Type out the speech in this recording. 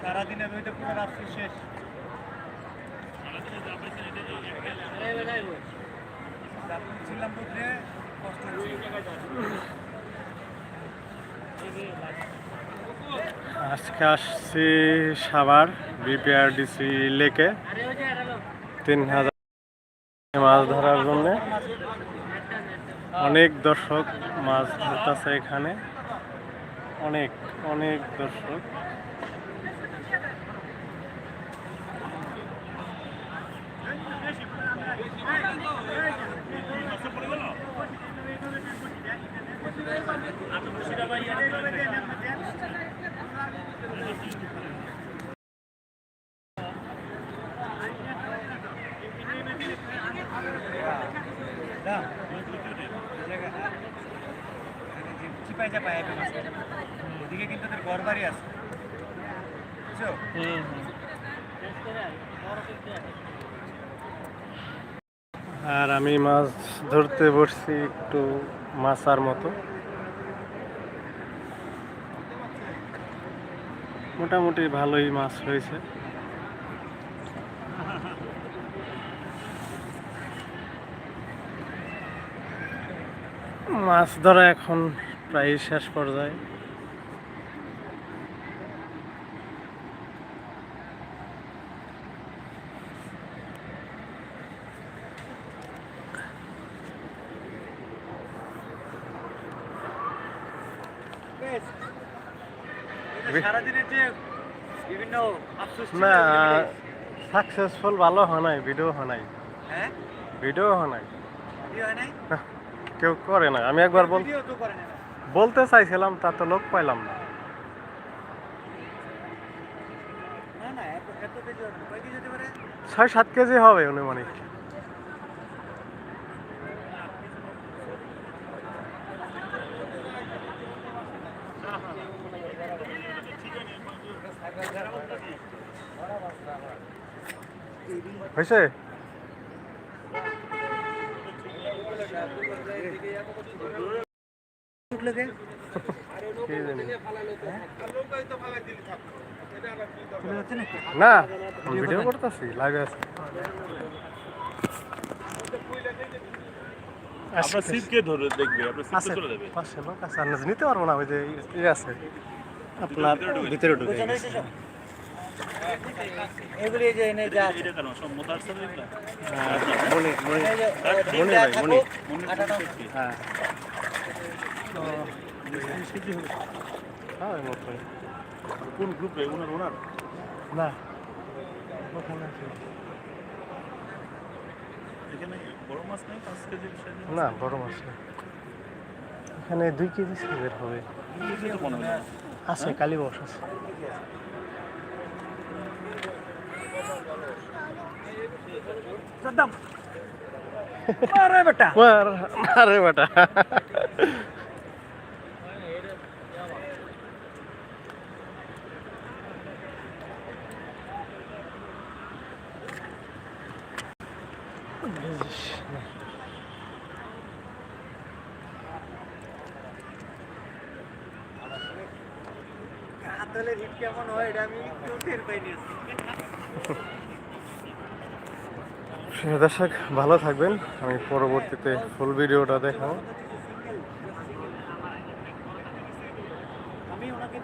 সারাদিনের ওইটা পুরো রাত্রি শেষ। ছিলাম বুঝলে কষ্ট আজকে আসছি সাভার, বিপিআরডিসি লেকে। তিন হাজার মাছ ধরার জন্য। অনেক দর্শক মাছ ধরতেছে এখানে। অনেক অনেক দর্শক না মাছ। কিন্তু তোর বাড়ি আছে। বুঝছ? আর আমি মাছ ধরতে বসছি একটু মাছার মতো। মোটামুটি ভালোই মাছ হয়েছে। মাছ ধরা এখন প্রায় শেষ পর্যায়ে। না সাকসেসফুল ভালো হয় নাই ভিডিও হয় নাই। ভিডিও হয় নাই। হয় নাই? কেউ করে না আমি একবার বল বলতে চাইছিলাম তা তো লোক পাইলাম না। ছয় সাত কেজি হবে অনুমানিক হয়েছে? উঠল কে না ভিডিও করতেছি লাইভে আছে। আপনার সিট ধরে দেখবে আপনার সিট চলে যাবে। পাশে লোক আছে নিতে পারব না ওই যে ইয়ে আছে। আপনার ভিতরে ঢুকে গেছে। এগুলি যে এনে যা এটা কেন সব মোতার সাথে হ্যাঁ, মনি মনি মনি ভাই, মনি। থাকুক, মনে আটাটা হচ্ছে হ্যাঁ। মতোই। কোন গ্রুপ রে ওনার ওনার না? না বড় মাছ না। এখানে দুই কেজি সাইজের হবে তো। আছে কালী বস আছে আরে বেটা আরে বেটা কেমন হয় এটা আমি দর্শক ভালো থাকবেন। আমি পরবর্তীতে ফুল ভিডিওটা দেখাবো। আমি ওনাকে